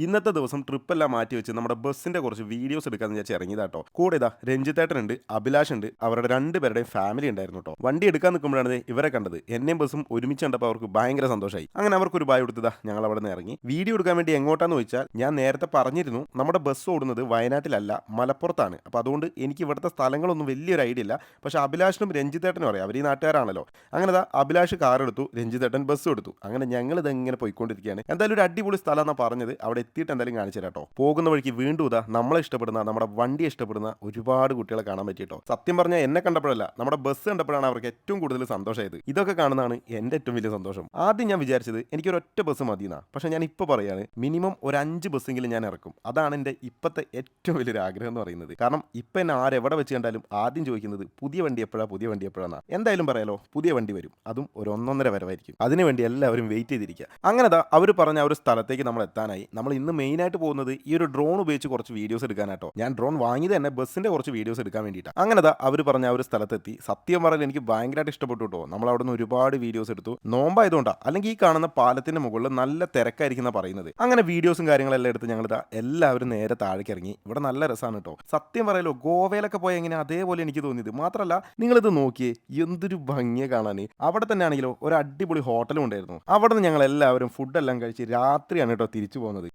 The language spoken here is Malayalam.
ഇന്നത്തെ ദിവസം ട്രിപ്പെല്ലാം മാറ്റി വെച്ച് നമ്മുടെ ബസ്സിന്റെ കുറച്ച് വീഡിയോസ് എടുക്കാന്ന് വിചാരിച്ച് ഇറങ്ങിയതാട്ടോ കൂടെ ഇതാ രഞ്ജിത്തേട്ടനുണ്ട് അഭിലാഷ് ഉണ്ട് അവരുടെ രണ്ടുപേരുടെയും ഫാമിലി ഉണ്ടായിരുന്നു കേട്ടോ വണ്ടി എടുക്കാൻ നിൽക്കുമ്പോഴാണ് ഇവരെ കണ്ടത്. എന്നെയും ബസ്സും ഒരുമിച്ച് കണ്ടപ്പോൾ അവർക്ക് ഭയങ്കര സന്തോഷമായി അങ്ങനെ അവർക്ക് ഒരു ബായ് കൊടുത്തതാ ഞങ്ങൾ അവിടെ നിന്ന് ഇറങ്ങി. വീഡിയോ എടുക്കാൻ വേണ്ടി എങ്ങോട്ടാന്ന് ചോദിച്ചാൽ ഞാൻ നേരത്തെ പറഞ്ഞിരുന്നു നമ്മുടെ ബസ് ഓടുന്നത് വയനാട്ടിലല്ല മലപ്പുറത്താണ്. അപ്പോൾ അതുകൊണ്ട് എനിക്ക് ഇവിടുത്തെ സ്ഥലങ്ങളൊന്നും വലിയൊരു ഐഡിയ ഇല്ല. പക്ഷെ അഭിലാഷിനും രഞ്ജിത്തേട്ടനും അറിയാം അവർ ഈ നാട്ടുകാരാണല്ലോ. അങ്ങനെ ദാ അഭിലാഷ് കാർ എടുത്തു രഞ്ജിത്തേട്ടൻ ബസ് എടുത്തു. അങ്ങനെ ഞങ്ങൾ ഇതെങ്ങനെ പോയിക്കൊണ്ടിരിക്കുകയാണ്. എന്തായാലും ഒരു അടിപൊളി സ്ഥലം എന്നാണ് പറഞ്ഞത്. അവിടെ എത്തിയിട്ട് എന്തായാലും കാണിച്ചു തരാം കേട്ടോ. പോകുന്ന വഴിക്ക് വീണ്ടും ഇതാ നമ്മളെ ഇഷ്ടപ്പെടുന്ന നമ്മുടെ വണ്ടി ഇഷ്ടപ്പെടുന്ന ഒരുപാട് കുട്ടികളെ കാണാൻ പറ്റിയിട്ടോ സത്യം പറഞ്ഞാൽ എന്നെ കണ്ടപ്പോഴല്ല നമ്മുടെ ബസ് കണ്ടപ്പോഴാണ് അവർക്ക് ഏറ്റവും കൂടുതൽ സന്തോഷമായത്. ഇതൊക്കെ കാണുന്നതാണ് എന്റെ ഏറ്റവും വലിയ സന്തോഷം. ആദ്യം ഞാൻ വിചാരിച്ചത് എനിക്കൊരു ഒറ്റ ബസ് മതി എന്നാ. പക്ഷെ ഞാൻ ഇപ്പോൾ പറയാണ് മിനിമം ഒരു അഞ്ച് ബസ്സെങ്കിലും ഞാൻ ഇറക്കും. അതാണ് എന്റെ ഇപ്പോഴത്തെ ഏറ്റവും വലിയൊരു ആഗ്രഹം എന്ന് പറയുന്നത്. കാരണം ഇപ്പം എന്നെ ആരെവിടെ വെച്ച് കണ്ടാലും ആദ്യം ചോദിക്കുന്നത് പുതിയ വണ്ടി എപ്പോഴാണ് പുതിയ വണ്ടി എപ്പോഴാണ് എന്തായാലും പറയാലോ പുതിയ വണ്ടി വരും. അതും ഒരു ഒന്നൊന്നര വരവായിരിക്കും. അതിനുവേണ്ടി എല്ലാവരും വെയിറ്റ് ചെയ്തിരിക്കുക. അങ്ങനെ അവർ പറഞ്ഞ ആ ഒരു സ്ഥലത്തേക്ക് നമ്മൾ എത്താനായി. നമ്മൾ ഇന്ന് മെയിൻ ആയിട്ട് പോകുന്നത് ഈ ഒരു ഡ്രോൺ ഉപയോഗിച്ച് കുറച്ച് വീഡിയോസ് എടുക്കാനാട്ടോ. ഞാൻ ഡ്രോൺ വാങ്ങിയത് തന്നെ ബസ്സിന്റെ കുറച്ച് വീഡിയോസ് എടുക്കാൻ വേണ്ടിയിട്ടാണ് അങ്ങനെ അവർ പറഞ്ഞ ആ ഒരു സ്ഥലത്തെത്തി. സത്യം പറഞ്ഞാൽ എനിക്ക് ഭയങ്കരമായിട്ട് ഇഷ്ടപ്പെട്ടു കേട്ടോ നമ്മൾ അവിടെ നിന്ന് ഒരുപാട് വീഡിയോസ് എടുത്തു. നോമ്പായതുകൊണ്ടാണ് അല്ലെങ്കിൽ ഈ കാണുന്ന പാലത്തിന്റെ മുകളിൽ നല്ല തിരക്കായിരിക്കും എന്നാ പറയുന്നത്. അങ്ങനെ വീഡിയോസും കാര്യങ്ങളെല്ലാം എടുത്ത് ഞങ്ങൾ എല്ലാവരും നേരെ താഴേക്ക് ഇറങ്ങി. ഇവിടെ നല്ല രസമാണ് കേട്ടോ സത്യം പറയലോ ഗോവയിലൊക്കെ പോയ എങ്ങനെ അതേപോലെ എനിക്ക് തോന്നിയത്. മാത്രമല്ല ഇത് നോക്കിയേ എന്തൊരു ഭംഗിയെ കാണാൻ അവിടെ തന്നെ ആണെങ്കിലോ ഒരു അടിപൊളി ഹോട്ടലും ഉണ്ടായിരുന്നു. അവിടെ നിന്ന് ഞങ്ങൾ എല്ലാവരും ഫുഡെല്ലാം കഴിച്ച് രാത്രിയാണ് കേട്ടോ തിരിച്ചു പോകുന്നത്.